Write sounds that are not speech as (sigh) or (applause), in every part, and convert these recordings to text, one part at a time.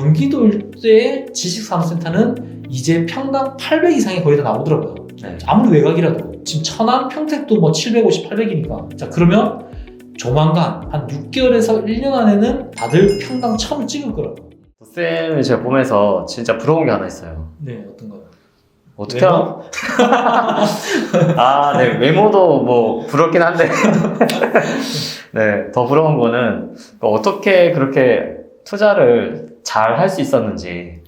경기도 일대 지식산업센터는 이제 평당 800 이상이 거의 다 나오더라고요. 네. 아무리 외곽이라도 지금 천안, 평택도 뭐 750, 800이니까 자 그러면 조만간 한 6개월에서 1년 안에는 다들 평당 1000을 찍을 거라고. 쌤을 제가 보면서 진짜 부러운 게 하나 있어요. 네 어떤 거요? 어떻게 외모? (laughs) 아, 네. 외모도 뭐 부럽긴 한데. (laughs) 네. 더 부러운 거는 어떻게 그렇게 투자를 잘 할 수 있었는지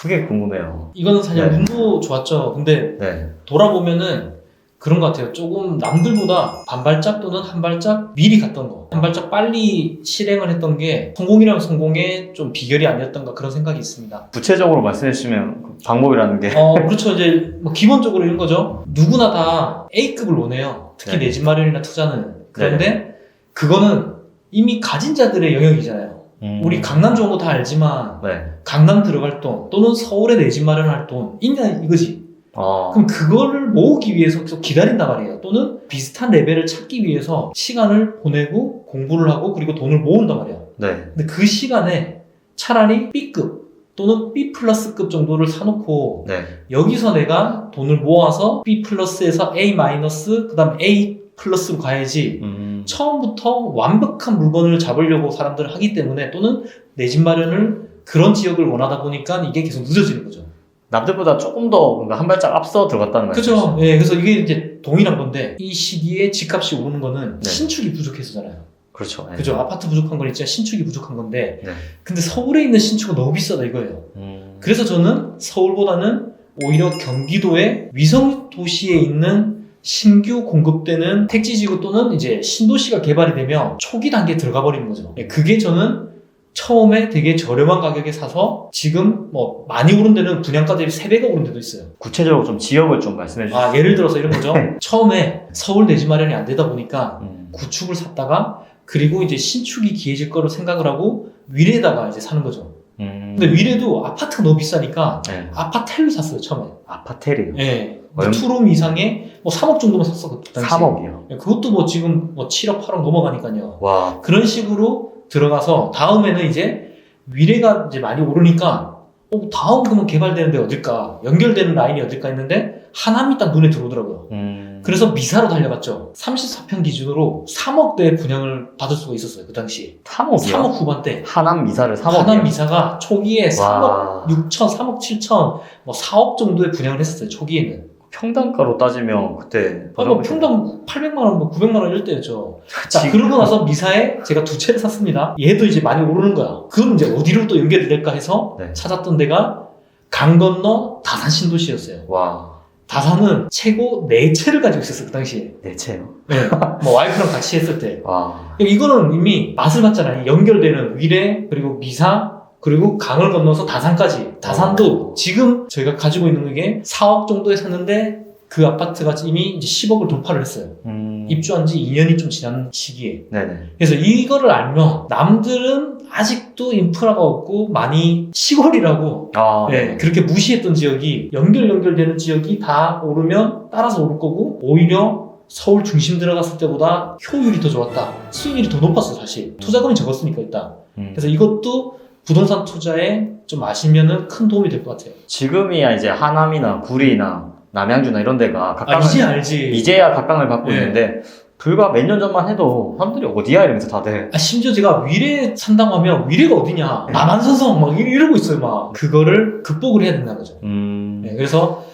그게 궁금해요. 이거는 사실 네. 운도 좋았죠. 근데 네. 돌아보면은 그런 것 같아요. 조금 남들보다 반 발짝 또는 한 발짝 미리 갔던 거. 한 발짝 빨리 실행을 했던 게 성공이랑 성공의 좀 비결이 아니었던가 그런 생각이 있습니다. 구체적으로 말씀해 주시면 그 방법이라는 게. 어, 그렇죠. 이제 뭐 기본적으로 이런 거죠. 누구나 다 A급을 원해요. 특히 네. 내 집 마련이나 투자는. 그런데 그거는 이미 가진 자들의 영역이잖아요. 음. 우리 강남 좋은 거 다 알지만 네. 강남 들어갈 돈 또는 서울에 내 집 마련할 돈 있냐 이거지. 어. 그럼 그거를 모으기 위해서 계속 기다린단 말이에요. 또는 비슷한 레벨을 찾기 위해서 시간을 보내고 공부를 하고 그리고 돈을 모은단 말이에요. 네. 근데 그 시간에 차라리 B급 또는 B 플러스급 정도를 사놓고 네. 여기서 내가 돈을 모아서 B 플러스에서 A 마이너스 그다음 A 플러스로 가야지 음. 처음부터 완벽한 물건을 잡으려고 사람들은 하기 때문에 또는 내 집 마련을 그런 지역을 원하다 보니까 이게 계속 늦어지는 거죠. 남들보다 조금 더 뭔가 한 발짝 앞서 들어갔다는 말씀이시죠? 그죠? 예, 그래서 이게 이제 동일한 건데 이 시기에 집값이 오르는 거는 네. 신축이 부족해서잖아요. 그렇죠. 네. 그죠? 아파트 부족한 건 있지만 신축이 부족한 건데 네. 근데 서울에 있는 신축은 너무 비싸다 이거예요. 음. 그래서 저는 서울보다는 오히려 경기도의 위성 도시에 있는 신규 공급되는 택지 지구 또는 이제 신도시가 개발이 되면 초기 단계에 들어가 버리는 거죠. 예, 그게 저는 처음에 되게 저렴한 가격에 사서 지금 뭐 많이 오른 데는 분양가 대비 3배가 오른 데도 있어요. 구체적으로 좀 지역을 좀 말씀해 주세요. 아, 예를 들어서 이런 거죠. 처음에 서울 내지 마련이 안 되다 보니까 음. 구축을 샀다가 그리고 이제 신축이 기해질 거로 생각을 하고 위례에다가 이제 사는 거죠. 음. 근데 위례도 아파트가 너무 비싸니까 네. 아파트를 샀어요, 처음에. 아파텔이요. 예. 얼마? 투룸 이상에 뭐 3억 정도만 샀어, 그 당시. 3억이요. 예, 그것도 뭐 지금 뭐 7억, 8억 넘어가니까요. 와. 그런 식으로 들어가서 다음에는 이제 위례가 이제 많이 오르니까 어, 다음 그러면 개발되는데 어딜까? 연결되는 라인이 어딜까 했는데 하남이 딱 눈에 들어오더라고요. 음. 그래서 미사로 달려갔죠. 34평 기준으로 3억대 분양을 받을 수가 있었어요. 그 당시. 3억이요? 3억 후반대. 하남 미사를 3억이요? 하남 미사가 초기에 3억 와. 6천, 3억 7천, 뭐 4억 정도의 분양을 했었어요. 초기에는. 평당가로 따지면 그때 아, 뭐 평당 800만 원, 뭐 900만 원 이럴 때였죠. 자, 지금- 그러고 나서 미사에 제가 두 채를 샀습니다. 얘도 이제 많이 오르는 거야. 그럼 이제 어디로 또 연결이 될까 해서 네. 찾았던 데가 강 건너 다산 신도시였어요. 와. 다산은 최고 4채를 가지고 있었어요, 그 당시에. 내 채요. 네. 뭐 와이프랑 같이 했을 때. 와. 이거는 이미 맛을 봤잖아요. 연결되는 위례, 그리고 미사, 그리고 강을 건너서 다산까지. 다산도 지금 저희가 가지고 있는 게 4억 정도에 샀는데 그 아파트가 이미 이제 10억을 돌파를 했어요. 음. 입주한 지 2년이 좀 지난 시기에. 네네. 그래서 이거를 알면 남들은 아직도 인프라가 없고 많이 시골이라고 아. 네, 그렇게 무시했던 지역이 연결 연결되는 지역이 다 오르면 따라서 오를 거고 오히려 서울 중심 들어갔을 때보다 효율이 더 좋았다. 수익률이 더 높았어 사실. 투자금이 적었으니까 일단. 음. 그래서 이것도 부동산 투자에 좀 아시면은 큰 도움이 될 것 같아요. 지금이야 이제 하남이나 구리나 남양주나 이런 데가 아 각광을 이제 알지. 이제야 각광을 받고 네. 있는데 불과 몇 년 전만 해도 사람들이 어디야 이러면서 다들 아, 심지어 제가 위례 산다고 하면 위례가 어디냐 남한산성 막 이러- 이러고 있어요 막 그거를 극복을 해야 된다는 거죠 음. 네, 그래서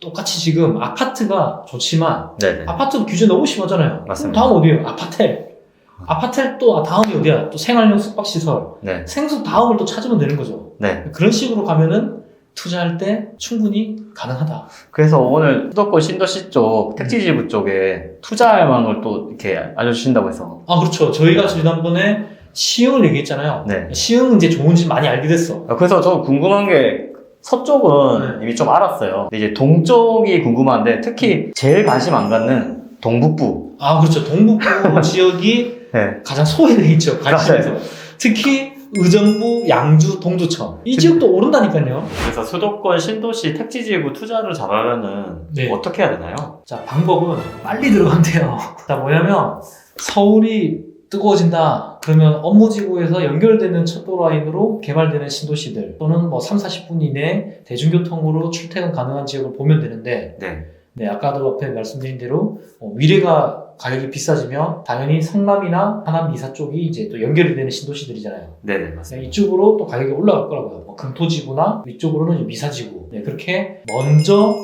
똑같이 지금 아파트가 좋지만 네네. 아파트 규제 너무 심하잖아요 맞습니다. 그럼 다음 어디예요? 아파텔 아파텔 또 아, 다음이 어디야? 또 생활용 숙박시설 네. 생수 다음을 또 찾으면 되는 거죠 네. 그런 식으로 가면은 투자할 때 충분히 가능하다 그래서 오늘 수도권 신도시 쪽 택지지구 쪽에 투자할 만한 걸 또 이렇게 알려주신다고 해서 아 그렇죠 저희가 지난번에 시흥을 얘기했잖아요 네. 시흥 이제 좋은지 많이 알게 됐어 아, 그래서 저 궁금한 게 서쪽은 네. 이미 좀 알았어요. 근데 이제 동쪽이 궁금한데 특히 제일 관심 안 갖는 동북부. 아 그렇죠 동북부 (laughs) 지역이 네. 가장 소외되어 있죠 관심에서 특히 의정부, 양주, 동두천 이 지역도 오른다니까요 그래서 수도권 신도시 택지 지구 투자를 잘하려면 네. 어떻게 해야 되나요? 자 방법은 빨리 들어가면 돼요 (laughs) 자 뭐냐면 서울이 뜨거워진다 그러면 업무지구에서 연결되는 척도 라인으로 개발되는 신도시들 또는 뭐 3, 40분 이내 대중교통으로 출퇴근 가능한 지역을 보면 되는데 네. 네, 아까도 앞에 말씀드린 대로 어, 미래가 가격이 비싸지면 당연히 성남이나 하남 이사 쪽이 이제 또 연결이 되는 신도시들이잖아요. 네네, 네, 맞습니다. 이쪽으로 또 가격이 올라갈 거라고요. 뭐 금토지구나 위쪽으로는 미사지구. 네, 그렇게 먼저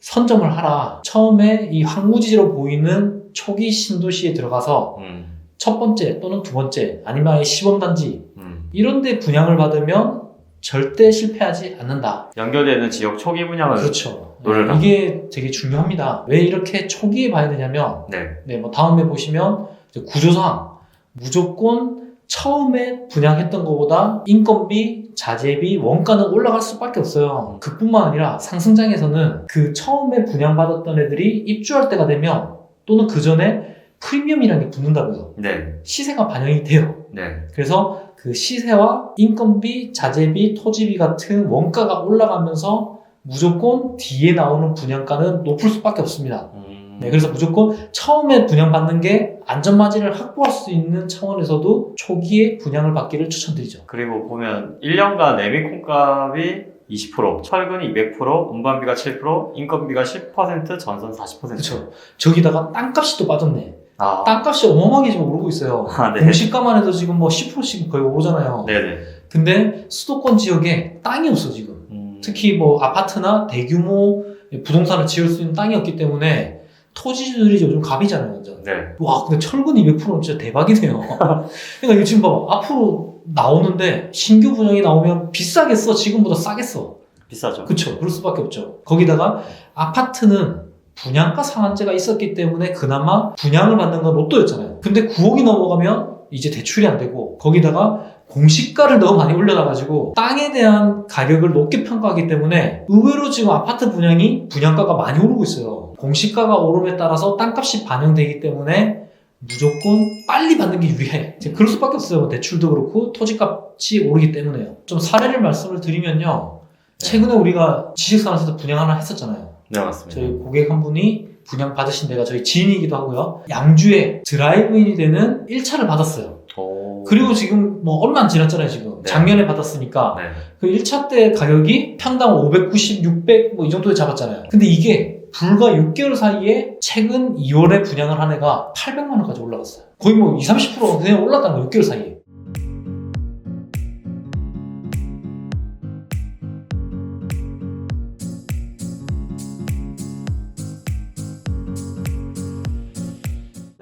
선점을 하라. 처음에 이 황무지로 보이는 초기 신도시에 들어가서 음, 첫 번째 또는 두 번째 아니면 아예 시범단지 음. 이런 데 분양을 받으면 절대 실패하지 않는다. 연결되는 지역 초기 분양을. 그렇죠. 노래를 네, 이게 되게 중요합니다. 왜 이렇게 초기에 봐야 되냐면 네. 네, 뭐 다음에 보시면 구조상 무조건 처음에 분양했던 것보다 인건비, 자재비, 원가는 올라갈 수밖에 없어요. 그뿐만 아니라 상승장에서는 그 처음에 분양받았던 애들이 입주할 때가 되면 또는 그 전에 프리미엄이라는 게 붙는다고요. 네. 시세가 반영이 돼요. 네. 그래서 그 시세와 인건비, 자재비, 토지비 같은 원가가 올라가면서 무조건 뒤에 나오는 분양가는 높을 수밖에 없습니다. 음, 네, 그래서 무조건 처음에 분양받는 게 안전마진을 확보할 수 있는 차원에서도 초기에 분양을 받기를 추천드리죠. 그리고 보면 1년간 레미콘값이 20%, 철근이 200%, 운반비가 7%, 인건비가 10%, 전선 40%. 그렇죠. 저기다가 땅값이 또 빠졌네. 아, 땅값이 어마어마하게 지금 오르고 있어요. 아, 네. 공시가만 해도 지금 뭐 10%씩 거의 오르잖아요. 네네. 근데 수도권 지역에 땅이 없어 지금. 음, 특히 뭐 아파트나 대규모 부동산을 지을 수 있는 땅이 없기 때문에 토지들이 요즘 갑이잖아요, 완전. 네. 와, 근데 철근 200%는 진짜 대박이네요. (laughs) 그러니까 이거 지금 봐봐. 앞으로 나오는데 신규 분양이 나오면 비싸겠어? 지금보다 싸겠어? 비싸죠. 그쵸. 그럴 수밖에 없죠. 거기다가 아파트는 분양가 상한제가 있었기 때문에 그나마 분양을 받는 건 로또였잖아요. 근데 9억이 넘어가면 이제 대출이 안 되고 거기다가 공시가를 너무 많이 올려놔가지고 땅에 대한 가격을 높게 평가하기 때문에 의외로 지금 아파트 분양이 분양가가 많이 오르고 있어요. 공시가가 오름에 따라서 땅값이 반영되기 때문에 무조건 빨리 받는 게 유리해. 이제 그럴 수밖에 없어요. 뭐 대출도 그렇고 토지값이 오르기 때문에요. 좀 사례를 말씀을 드리면요. 최근에 우리가 지식산업센터 분양 하나 했었잖아요. 네, 맞습니다. 저희 고객 한 분이 분양 받으신 데가 저희 지인이기도 하고요. 양주에 드라이브인이 되는 1차를 받았어요. 오. 그리고 지금 뭐 얼마 안 지났잖아요, 지금. 네. 작년에 받았으니까. 네. 그 1차 때 가격이 평당 590, 600 뭐 이 정도에 잡았잖아요. 근데 이게 불과 6개월 사이에 최근 2월에 분양을 한 애가 800만 원까지 올라갔어요. 거의 뭐 20, 30% 그냥 올랐다는 거예요, 6개월 사이에.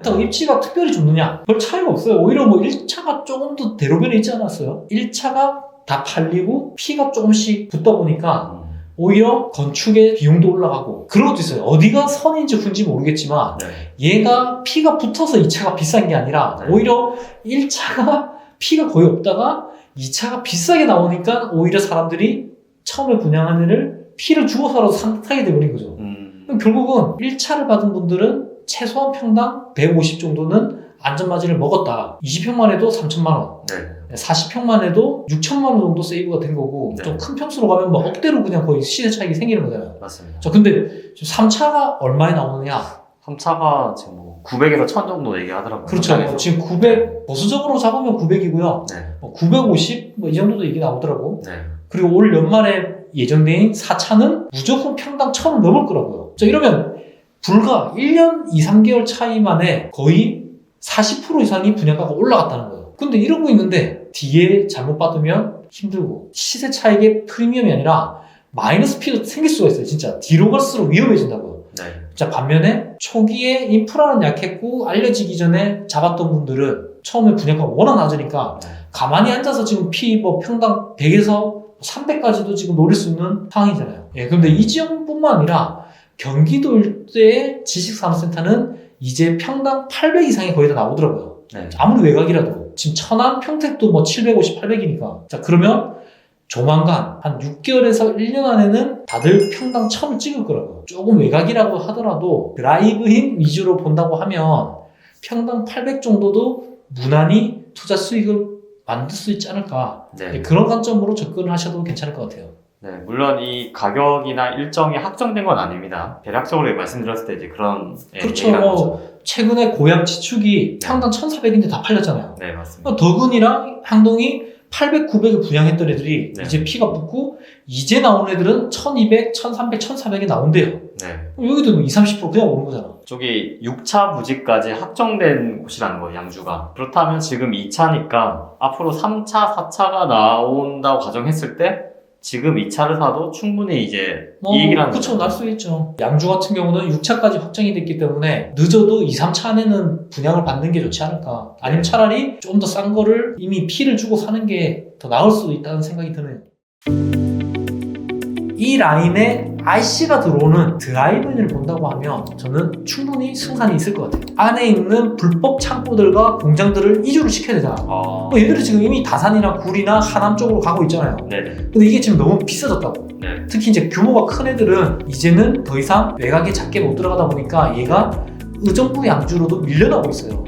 그렇다고 입지가 특별히 좋느냐? 별 차이가 없어요. 오히려 뭐 1차가 조금 더 대로변에 있지 않았어요? 1차가 다 팔리고 피가 조금씩 붙다 보니까 음, 오히려 건축의 비용도 올라가고 그런 것도 있어요. 어디가 선인지 훈지 모르겠지만 네. 얘가 피가 붙어서 2차가 비싼 게 아니라 네. 오히려 1차가 피가 거의 없다가 2차가 비싸게 나오니까 오히려 사람들이 처음에 분양한 애를 피를 주고서라도 사- 사게 돼버린 거죠. 음, 결국은 1차를 받은 분들은 최소한 평당 150 정도는 안전마진을 먹었다. 20평만 해도 3천만 원. 네. 40평만 해도 6천만 원 정도 세이브가 된 거고 네. 좀큰 평수로 가면 뭐 억대로 그냥 거의 시세 차익이 생기는 거잖아요. 맞습니다. 자, 근데 지금 3차가 얼마에 나오느냐? 3차가 지금 뭐 900에서 1000 정도 얘기하더라고요. 그렇죠. 현장에서. 지금 900 보수적으로 잡으면 900이고요. 네. 950 뭐 이 정도도 얘기 나오더라고. 네. 그리고 올 연말에 예정된 4차는 무조건 평당 1000을 넘을 거라고요. 자, 이러면 불과 1년 2, 3개월 차이 만에 거의 40% 이상이 분양가가 올라갔다는 거예요. 근데 이러고 있는데 뒤에 잘못 받으면 힘들고 시세 차익의 프리미엄이 아니라 마이너스 피도 생길 수가 있어요. 진짜 뒤로 갈수록 위험해진다고요. 네. 자, 반면에 초기에 인프라는 약했고 알려지기 전에 잡았던 분들은 처음에 분양가가 워낙 낮으니까 네. 가만히 앉아서 지금 피 뭐 평당 100에서 300까지도 지금 노릴 수 있는 상황이잖아요. 예, 그런데 이 지역뿐만 아니라 경기도 일대의 지식산업센터는 이제 평당 800 이상이 거의 다 나오더라고요. 네. 아무리 외곽이라도. 지금 천안, 평택도 뭐 750, 800이니까. 자, 그러면 조만간 한 6개월에서 1년 안에는 다들 평당 1000을 찍을 거라고요. 조금 외곽이라고 하더라도 드라이브인 위주로 본다고 하면 평당 800 정도도 무난히 투자 수익을 만들 수 있지 않을까. 네. 네, 그런 관점으로 접근을 하셔도 괜찮을 것 같아요. 네, 물론 이 가격이나 일정이 확정된 건 아닙니다. 대략적으로 말씀드렸을 때 이제 그런 예, 그렇죠. 뭐 거죠. 최근에 고양 지축이 평당 1,400인데 다 팔렸잖아요. 네, 맞습니다. 덕은이랑 항동이 800, 900을 분양했던 애들이 네. 이제 피가 붙고 이제 나온 애들은 1200, 1300, 1400에 나온대요. 네. 여기도 뭐 20, 30% 그냥 오른 거잖아. 쪽이 6차 부지까지 확정된 곳이라는 거예요, 양주가. 그렇다면 지금 2차니까 앞으로 3차, 4차가 나온다고 가정했을 때 지금 2차를 사도 충분히 이제 이익이라는 그쵸. 날 수 있죠. 양주 같은 경우는 6차까지 확정이 됐기 때문에 늦어도 2, 3차 안에는 분양을 받는 게 좋지 않을까. 아니면 차라리 좀 더 싼 거를 이미 피를 주고 사는 게 더 나을 수도 있다는 생각이 드네요. 이 라인에 IC가 들어오는 드라이브인을 본다고 하면 저는 충분히 승산이 있을 것 같아요. 안에 있는 불법 창고들과 공장들을 이주를 시켜야 되잖아. 어, 뭐 얘들이 지금 이미 다산이나 구리나 하남 쪽으로 가고 있잖아요. 네네. 근데 이게 지금 너무 비싸졌다고. 네. 특히 이제 규모가 큰 애들은 이제는 더 이상 외곽에 작게 못 들어가다 보니까 얘가 의정부 양주로도 밀려나고 있어요.